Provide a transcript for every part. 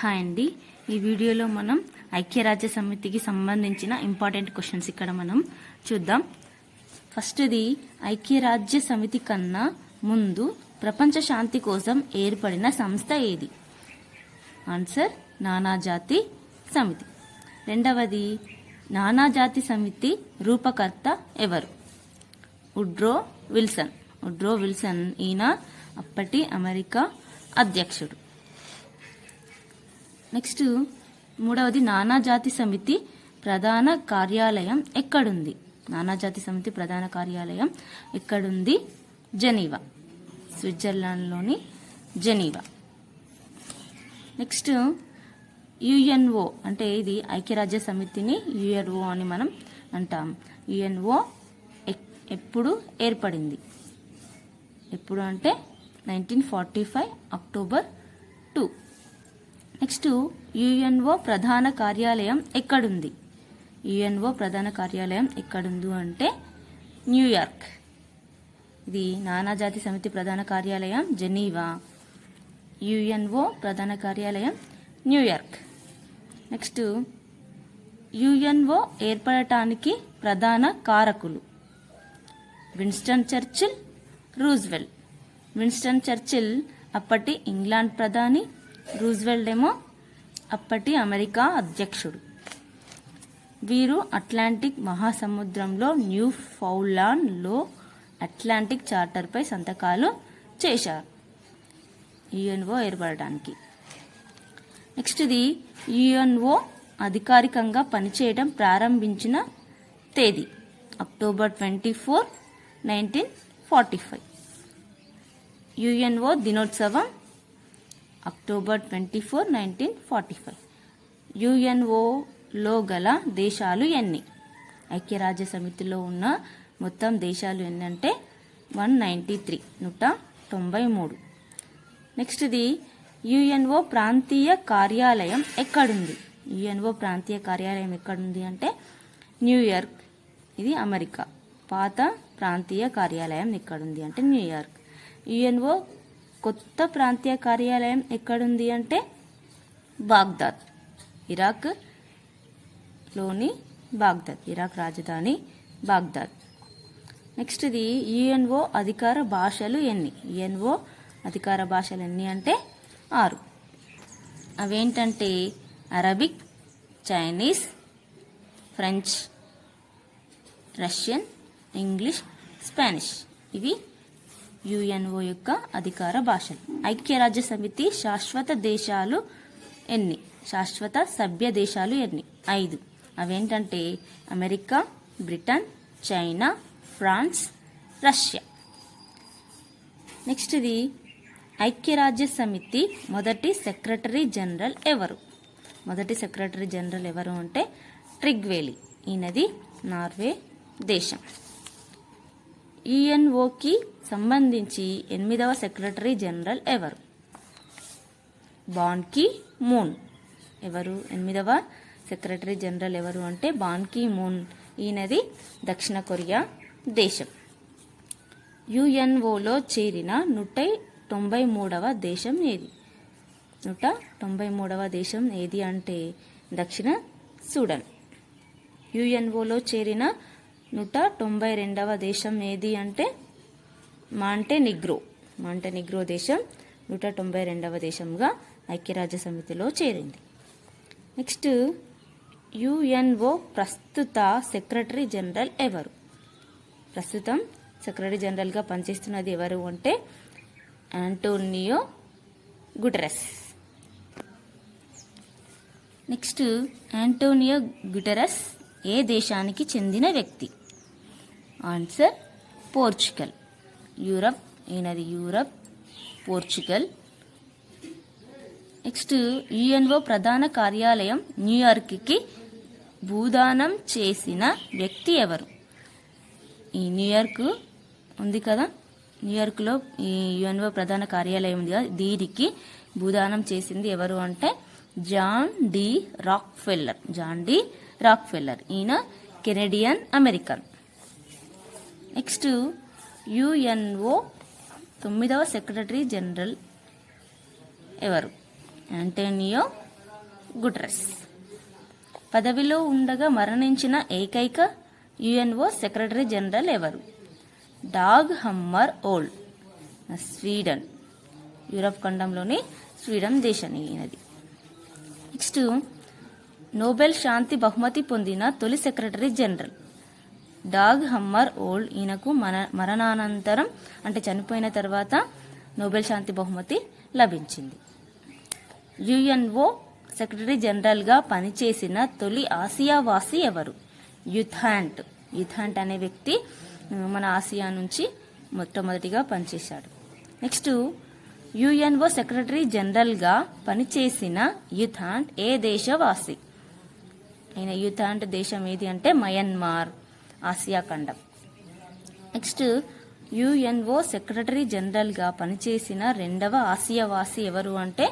Hi అండి. ఈ వీడియోలో మనం ఐక్యరాజ్య సమితికి సంబంధించిన ఇంపార్టెంట్ క్వశ్చన్స్ ఇక్కడ మనం చూద్దాం. ఫస్ట్ది ఐక్యరాజ్య సమితి కన్నా ముందు ప్రపంచ శాంతి కోసం ఏర్పడిన సంస్థ ఏది? ఆన్సర్ నానాజాతి సమితి. రెండవది నానాజాతి సమితి రూపకర్త ఎవరు? Woodrow Wilson. ఉడ్రో విల్సన్ ఈయన అప్పటి అమెరికా అధ్యక్షుడు. నెక్స్ట్ మూడవది నానాజాతి సమితి ప్రధాన కార్యాలయం ఎక్కడుంది? నానాజాతి సమితి ప్రధాన కార్యాలయం ఎక్కడుంది? జెనీవా. స్విట్జర్లాండ్లోని జెనీవా. నెక్స్ట్ యుఎన్ఓ అంటే ఇది ఐక్యరాజ్య సమితిని యుఎన్ఓ అని మనం అంటాం. యుఎన్ఓ ఎప్పుడు ఏర్పడింది? ఎప్పుడు అంటే nineteen forty five October two. Next UNO ప్రధాన కార్యాలయం ఎక్కడుంది? యుఎన్ఓ ప్రధాన కార్యాలయం ఎక్కడుంది అంటే న్యూయార్క్ ఇది నానాజాతి సమితి ప్రధాన కార్యాలయం జెనీవా. యుఎన్ఓ ప్రధాన కార్యాలయం న్యూయార్క్ నెక్స్ట్ యుఎన్ఓ ఏర్పడటానికి ప్రధాన కారకులు Winston Churchill Roosevelt Winston Churchill అప్పటి ఇంగ్లాండ్ ప్రధాని రూజ్వెల్డ్ ఏమో అప్పటి అమెరికా అధ్యక్షుడు. వీరు అట్లాంటిక్ మహాసముద్రంలో న్యూ ఫౌలాండ్లో అట్లాంటిక్ చార్టర్పై సంతకాలు చేశారు. యుఎన్ఓ ఏర్పడడానికి నెక్స్ట్ది యుఎన్ఓ అధికారికంగా పనిచేయడం ప్రారంభించిన తేదీ October twenty four nineteen forty five. UNO దినోత్సవం October twenty four nineteen forty five. యుఎన్ఓలో గల దేశాలు ఎన్ని? ఐక్యరాజ్య సమితిలో ఉన్న మొత్తం దేశాలు ఎన్ని అంటే వన్ నైంటీ త్రీ నూట తొంభై మూడు. నెక్స్ట్ది యుఎన్ఓ ప్రాంతీయ కార్యాలయం ఎక్కడుంది? యుఎన్ఓ ప్రాంతీయ కార్యాలయం ఎక్కడుంది అంటే న్యూయార్క్. ఇది అమెరికా. పాత ప్రాంతీయ కార్యాలయం ఎక్కడుంది అంటే న్యూయార్క్. యుఎన్ఓ కొత్త ప్రాంతీయ కార్యాలయం ఎక్కడుంది అంటే బాగ్దాద్ ఇరాక్లోని బాగ్దాద్ ఇరాక్ రాజధాని బాగ్దాద్. నెక్స్ట్ ఇది యుఎన్ఓ అధికార భాషలు ఎన్ని? యుఎన్ఓ అధికార భాషలు ఎన్ని అంటే ఆరు. అవేంటంటే Arabic Chinese French Russian English Spanish. ఇవి యుఎన్ఓ యొక్క అధికార భాషలు. ఐక్యరాజ్య సమితి శాశ్వత దేశాలు ఎన్ని? శాశ్వత సభ్య దేశాలు ఎన్ని? ఐదు. అవేంటంటే America Britain China France Russia. Next ఇది ఐక్యరాజ్య సమితి మొదటి సెక్రటరీ జనరల్ ఎవరు? మొదటి సెక్రటరీ జనరల్ ఎవరు అంటే ట్రిగ్వేలి. ఈయనది నార్వే దేశం. ఈఎన్ఓకి సంబంధించి ఎనిమిదవ సెక్రటరీ జనరల్ ఎవరు? Ban Ki Moon. ఎవరు? ఎనిమిదవ సెక్రటరీ జనరల్ ఎవరు అంటే బాన్కి మూన్. ఈయనది దక్షిణ కొరియా దేశం. యుఎన్ఓలో చేరిన నూట తొంభై మూడవ దేశం ఏది? నూట తొంభై మూడవ దేశం ఏది అంటే దక్షిణ సూడన్. యుఎన్ఓలో చేరిన నూట తొంభై రెండవ దేశం ఏది అంటే? మాంటెనిగ్రో. మాంటెనిగ్రో దేశం నూట తొంభై రెండవ దేశంగా ఐక్యరాజ్య సమితిలో చేరింది. నెక్స్ట్ యుఎన్ఓ ప్రస్తుత సెక్రటరీ జనరల్ ఎవరు? ప్రస్తుతం సెక్రటరీ జనరల్గా పనిచేస్తున్నది ఎవరు అంటే? Antonio Guterres. Next Antonio Guterres ఏ దేశానికి చెందిన వ్యక్తి? ఆన్సర్ పోర్చుగల్ యూరప్ ఈయనది యూరప్ పోర్చుగల్ నెక్స్ట్ యుఎన్ఓ ప్రధాన కార్యాలయం న్యూయార్క్కి భూదానం చేసిన వ్యక్తి ఎవరు? ఈ న్యూయార్క్ ఉంది కదా? న్యూయార్క్లో ఈ యుఎన్ఓ ప్రధాన కార్యాలయం ఉంది కదా? దీనికి భూదానం చేసింది ఎవరు అంటే John D Rockefeller John D Rockefeller ఈయన కెనడియన్ అమెరికన్ నెక్స్ట్ యుఎన్ఓ తొమ్మిదవ సెక్రటరీ జనరల్ ఎవరు? యాంటోనియో గుట్రస్ పదవిలో ఉండగా మరణించిన ఏకైక యుఎన్ఓ సెక్రటరీ జనరల్ ఎవరు? డాగ్ హమ్మర్ ఓల్డ్ స్వీడన్ యూరప్ ఖండంలోని స్వీడన్ దేశాన్ని నెక్స్ట్ నోబెల్ శాంతి బహుమతి పొందిన తొలి సెక్రటరీ జనరల్ డాగ్ హమ్మర్ ఓల్డ్. ఈయనకు మన మరణానంతరం అంటే చనిపోయిన తర్వాత నోబెల్ శాంతి బహుమతి లభించింది. యుఎన్ఓ సెక్రటరీ జనరల్గా పనిచేసిన తొలి ఆసియా వాసి ఎవరు యుథాంట్ యుథాంట్ అనే వ్యక్తి మన ఆసియా నుంచి మొట్టమొదటిగా పనిచేశాడు. నెక్స్ట్ యుఎన్ఓ సెక్రటరీ జనరల్గా పనిచేసిన యుథాంట్ ఏ దేశవాసి? ఆయన యుథాంట్ దేశం ఏది అంటే మయన్మార్. ఆసియా ఖండం నెక్స్ట్ యుఎన్ఓ సెక్రటరీ జనరల్గా పనిచేసిన రెండవ ఆసియావాసి ఎవరు అంటే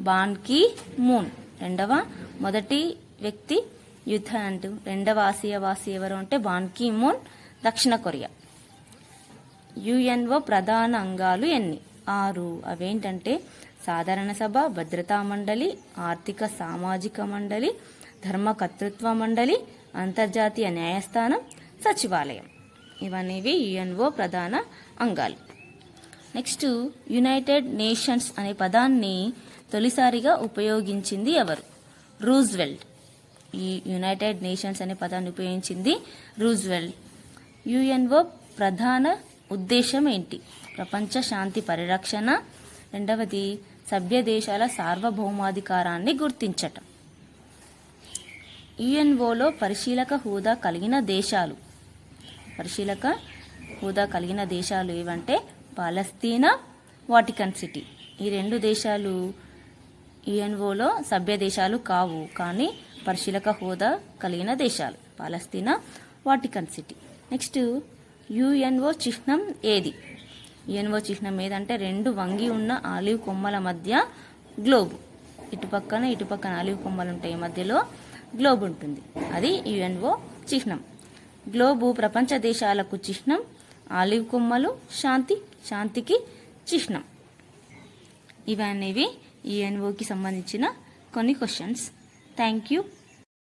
బాన్కీ మూన్. రెండవ మొదటి వ్యక్తి యుద్ధ అంటూ రెండవ ఆసియావాసి ఎవరు అంటే బాన్కీ మూన్ దక్షిణ కొరియా. యుఎన్ఓ ప్రధాన అంగాలు ఎన్ని? ఆరు. అవేంటంటే సాధారణ సభ భద్రతా మండలి ఆర్థిక సామాజిక మండలి ధర్మకర్తృత్వ మండలి అంతర్జాతీయ న్యాయస్థానం సచివాలయం. ఇవనేవి యుఎన్ఓ ప్రధాన అంగాలు. నెక్స్ట్ యునైటెడ్ నేషన్స్ అనే పదాన్ని తొలిసారిగా ఉపయోగించింది ఎవరు? రూజ్వెల్ట్. ఈ యునైటెడ్ నేషన్స్ అనే పదాన్ని ఉపయోగించింది రూజ్వెల్ట్. యుఎన్ఓ ప్రధాన ఉద్దేశం ఏంటి? ప్రపంచ శాంతి పరిరక్షణ రెండవది సభ్య దేశాల సార్వభౌమాధికారాన్ని గుర్తించటం. యుఎన్ఓలో పరిశీలక హోదా కలిగిన దేశాలు పరిశీలక హోదా కలిగిన దేశాలు ఏవంటే పాలస్తీనా వాటికన్ సిటీ. ఈ రెండు దేశాలు యుఎన్ఓలో సభ్య దేశాలు కావు కానీ పరిశీలక హోదా కలిగిన దేశాలు. పాలస్తీనా వాటికన్ సిటీ. నెక్స్ట్ యుఎన్ఓ చిహ్నం ఏది? యుఎన్ఓ చిహ్నం ఏదంటే రెండు వంగి ఉన్న ఆలివ్ కొమ్మల మధ్య గ్లోబ్. ఇటుపక్కన ఇటుపక్కన ఆలివ్ కొమ్మలు ఉంటాయి మధ్యలో గ్లోబ్ ఉంటుంది. అది యుఎన్ఓ చిహ్నం. గ్లోబు ప్రపంచ దేశాలకు చిహ్నం ఆలివ్ కొమ్మలు శాంతి శాంతికి చిహ్నం. ఇవనేవి యుఎన్ఓకి సంబంధించిన కొన్ని క్వశ్చన్స్ థ్యాంక్ యూ